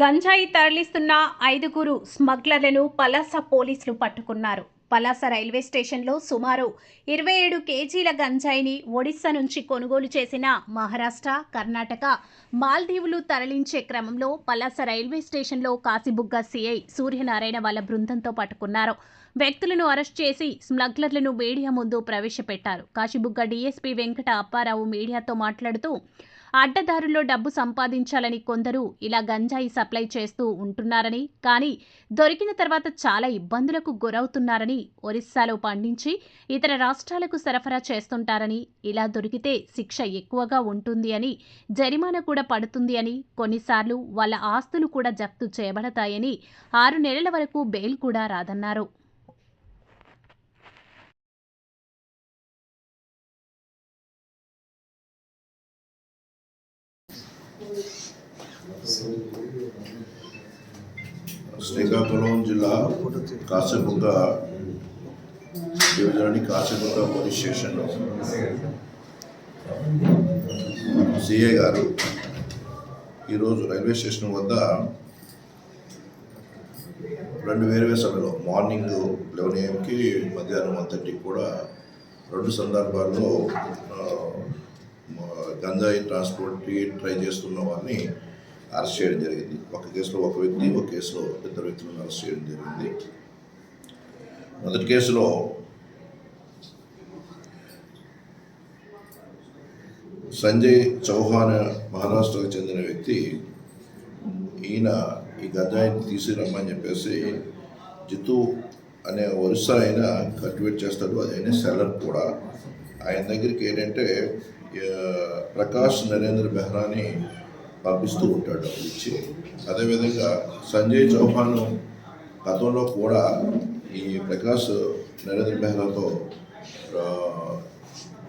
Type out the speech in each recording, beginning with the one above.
గంజాయి తరలిస్తున్న ఐదుగురు స్మగ్లర్లను పలాస పోలీసులు పట్టుకున్నారు. పలాస రైల్వే స్టేషన్లో సుమారు ఇరవై ఏడు కేజీల గంజాయిని ఒడిశా నుంచి కొనుగోలు చేసిన మహారాష్ట్ర కర్ణాటక మాల్దీవులు తరలించే క్రమంలో పలాస రైల్వే స్టేషన్లో కాసిబుగ్గ సిఐ సూర్యనారాయణ వాళ్ళ బృందంతో పట్టుకున్నారు. వ్యక్తులను అరెస్ట్ చేసి స్మగ్లర్లను మీడియా ముందు ప్రవేశపెట్టారు. కాశీబుగ్గ డీఎస్పీ వెంకట అప్పారావు మీడియాతో మాట్లాడుతూ అడ్డదారుల్లో డబ్బు సంపాదించాలని కొందరు ఇలా గంజాయి సప్లై చేస్తూ ఉంటున్నారని కానీ దొరికిన తర్వాత చాలా ఇబ్బందులకు గురవుతున్నారని ఒరిస్సాలో పండించి ఇతర రాష్ట్రాలకు సరఫరా చేస్తుంటారని ఇలా దొరికితే శిక్ష ఎక్కువగా ఉంటుంది అని జరిమానా కూడా పడుతుంది అని కొన్నిసార్లు వాళ్ళ ఆస్తులు కూడా జప్తు చేయబడతాయని ఆరు నెలల వరకు బెయిల్ కూడా రాదన్నారు. శ్రీకాకుళం జిల్లా కాశీబుగ్గ డివిజన్ కాశీబుగ్గ పోలీస్ స్టేషన్లో సిఐ గారు ఈరోజు రైల్వే స్టేషన్ వద్ద రెండు వేరువే సమయంలో మార్నింగ్ లెవెన్ ఏఎంకి మధ్యాహ్నం వన్ కూడా రెండు సందర్భాల్లో గంజాయి ట్రాన్స్పోర్ట్కి ట్రై చేస్తున్న వారిని అరెస్ట్ చేయడం జరిగింది. ఒక కేసులో ఒక వ్యక్తి ఒక కేసులో ఇద్దరు వ్యక్తులను అరెస్ట్ చేయడం జరిగింది. మొదటి కేసులో సంజయ్ చౌహాన్ మహారాష్ట్రకు చెందిన వ్యక్తి ఈయన ఈ గంజాయిని తీసుకురమ్మని చెప్పేసి జితు అనే ఒరిస్సా ఆయన కల్టివేట్ చేస్తాడు. అది ఆయన సెల్లర్ కూడా. ఆయన దగ్గరికి ఏంటంటే ప్రకాష్ నరేంద్ర బెహ్రాని పంపిస్తూ ఉంటాడు ఇచ్చి అదేవిధంగా సంజయ్ చౌహాన్ గతంలో కూడా ఈ ప్రకాష్ నరేంద్ర బెహ్రాతో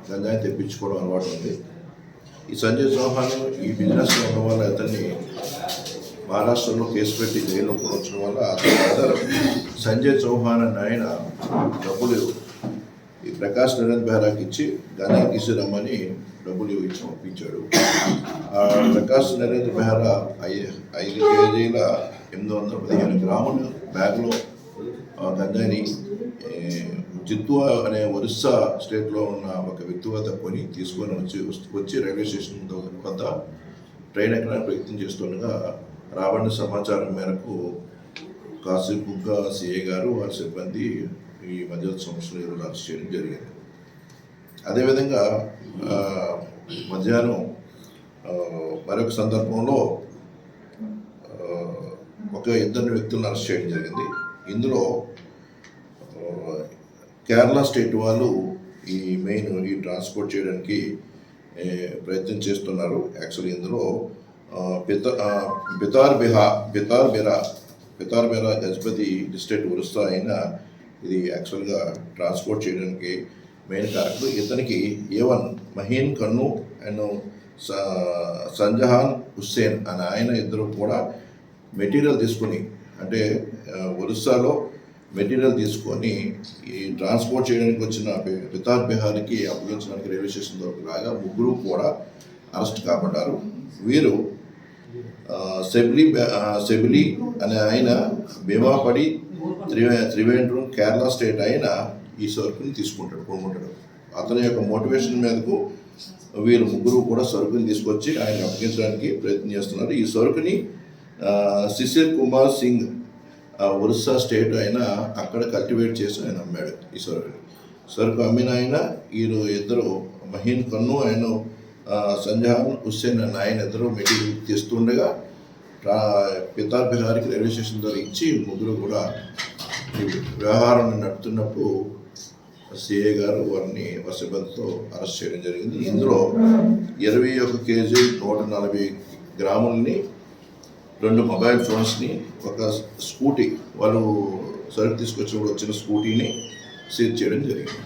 గంజాయి తెప్పించుకోవడం అలవాటు ఉంది. ఈ సంజయ్ చౌహాన్ ఈ బిజినెస్లో ఉన్న వల్ల అతన్ని మహారాష్ట్రలో కేసు పెట్టి జైల్లో కూర్చడం వల్ల అతని బ్రదర్ సంజయ్ చౌహాన్ అనే ఆయన డబ్బులు ఈ ప్రకాష్ నరేంద్ర బెహ్రాకి ఇచ్చి గంజాయి తీసుకురమ్మని డబ్బులు ఇచ్చి పంపించాడు ప్రకాష్ నరేంద్ర బెహ్రా ఐదు కేజీల ఎనిమిది వందల పదిహేను గ్రాములు బ్యాగ్లో ఆ గంజాయిని చిత్తూ అనే ఒరిస్సా స్టేట్లో ఉన్న ఒక వ్యక్తి వద్ద కొని తీసుకొని వచ్చి వచ్చి రైల్వే స్టేషన్ వద్ద ట్రైన్ ఎక్కడానికి ప్రయత్నం చేస్తుండగా రాబడిన సమాచారం మేరకు కాశీబుగ్గ సిఐ గారు వారి సిబ్బంది ఈ మధ్య సంవత్సరం అరెస్ట్ చేయడం జరిగింది. అదేవిధంగా మధ్యాహ్నం మరొక సందర్భంలో ఒక ఇద్దరు వ్యక్తులను అరెస్ట్ చేయడం జరిగింది. ఇందులో కేరళ స్టేట్ వాళ్ళు ఈ మెయిన్ ఈ ట్రాన్స్పోర్ట్ చేయడానికి ప్రయత్నం చేస్తున్నారు. యాక్చువల్లీ ఇందులో ఆ, పిత బితార్ బిహా బితార్ బిరా బితార్ బిరా గజపతి డిస్ట్రిక్ట్ ఉరుస్తా అయిన ఇది యాక్చువల్గా ట్రాన్స్పోర్ట్ చేయడానికి మెయిన్ క్యారెక్టర్ ఇతనికి ఏవన్ మహీన్ కన్ను అండ్ స- సంజహాన్ హుస్సేన్ అనే ఆయన ఇద్దరు కూడా మెటీరియల్ తీసుకొని అంటే uh, ఒరిస్సాలో మెటీరియల్ తీసుకొని ఈ ట్రాన్స్పోర్ట్ చేయడానికి వచ్చిన బి- బిహార్కి అప్పగించడానికి రైల్వే స్టేషన్ దగ్గర రాగా ముగ్గురు కూడా అరెస్ట్ కాబడ్డారు. వీరు uh, సెబిలి సెబిలి uh, అనే ఆయన భీమాపడి త్రివే త్రివేంద్రం కేరళ స్టేట్ అయిన ఈ సరుకుని తీసుకుంటాడు కొనుక్కుంటాడు. అతని యొక్క మోటివేషన్ మీదకు వీరు ముగ్గురు కూడా సరుకుని తీసుకొచ్చి ఆయన అప్పగించడానికి ప్రయత్నం చేస్తున్నారు. ఈ సరుకుని శిశిర్ కుమార్ సింగ్ ఒరిస్సా స్టేట్ ఆయన అక్కడ కల్టివేట్ చేసి ఆయన అమ్మాడు ఈ సరుకుని. సరుకు అమ్మిన ఆయన వీరు ఇద్దరు మహీన్ కన్ను ఆయన ఆ, సంజహాన్ హుస్సేన్ అన్న ఆయన ఇద్దరు మెటీరియల్ తీస్తుండగా రా- పితార్ బిహార్కి రైల్వే స్టేషన్ ద్వారా ఇచ్చి ముగ్గురు కూడా వ్యవహారం నడుపుతున్నప్పుడు సిఏ గారు వారిని వారి అరెస్ట్ చేయడం జరిగింది. ఇందులో ఇరవై ఒక కేజీ నూట నలభై గ్రాములని రెండు మొబైల్ ఫోన్స్ని ఒక స్కూటీ వాళ్ళు సరుకు తీసుకొచ్చినప్పుడు వచ్చిన స్కూటీని సీజ్ చేయడం జరిగింది.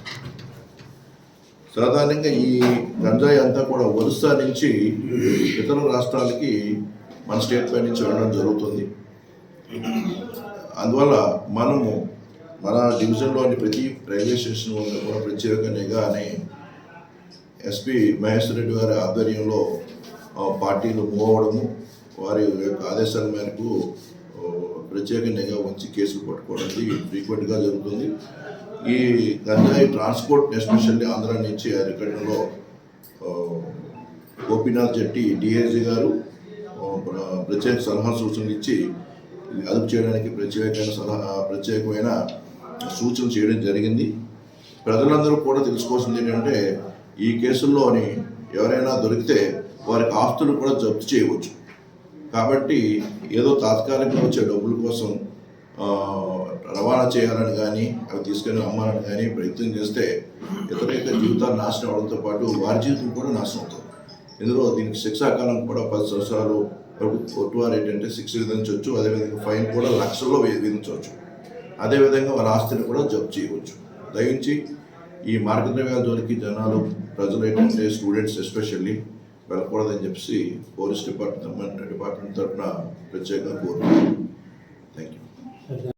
సాధారణంగా ఈ గంజాయి అంతా కూడా ఒరిస్సా నుంచి ఇతర రాష్ట్రాలకి మన స్టేట్ పై నుంచి వెళ్ళడం జరుగుతుంది. అందువల్ల మనము మన డివిజన్లోని ప్రతి రైల్వే స్టేషన్ వద్ద కూడా ప్రత్యేక నిఘా అని ఎస్పి మహేశ్వర రెడ్డి గారి ఆధ్వర్యంలో పార్టీలు మూవ్ వారి యొక్క ఆదేశాల మేరకు ప్రత్యేక నిఘా ఉంచి కేసులు పట్టుకోవడం ఫ్రీక్వెంట్గా జరుగుతుంది. ఈ గంజాయి ట్రాన్స్పోర్ట్ ఎస్పెషల్లీ ఆంధ్ర నుంచి అరికట్టడంలో గోపీనాథ్ జట్టి డిఐజీ గారు ప్రత్యేక సలహా సూచనలు ఇచ్చి అదుపు చేయడానికి ప్రత్యేకమైన సలహా ప్రత్యేకమైన సూచన చేయడం జరిగింది. ప్రజలందరూ కూడా తెలుసుకోవాల్సింది ఏంటంటే ఈ కేసుల్లోని ఎవరైనా దొరికితే వారికి ఆస్తులు కూడా జప్తు చేయవచ్చు. కాబట్టి ఏదో తాత్కాలికంగా వచ్చే డబ్బుల కోసం రవాణా చేయాలని కానీ అవి తీసుకెళ్ళి అమ్మాలని కానీ ప్రయత్నం చేస్తే ఇతర ఇతర జీవితాలు నాశనం అవడంతో పాటు వారి జీవితం కూడా నాశనం అవుతుంది. ఇందులో దీనికి శిక్షాకాలం కూడా పది సంవత్సరాలు ప్రభుత్వ కొట్టువారు ఏంటంటే శిక్ష విధించవచ్చు అదేవిధంగా ఫైన్ కూడా లక్షల్లో విధించవచ్చు. అదేవిధంగా వారి ఆస్తిని కూడా జబ్ చేయవచ్చు. దయించి ఈ మార్గద్రవ్యాల జోలికి జనాలు ప్రజలు ఏంటంటే స్టూడెంట్స్ ఎస్పెషల్లీ వెళ్ళకూడదని చెప్పేసి పోలీస్ డిపార్ట్మెంట్ డిపార్ట్మెంట్ తరఫున ప్రత్యేకంగా కోరుతున్నాను. Thank you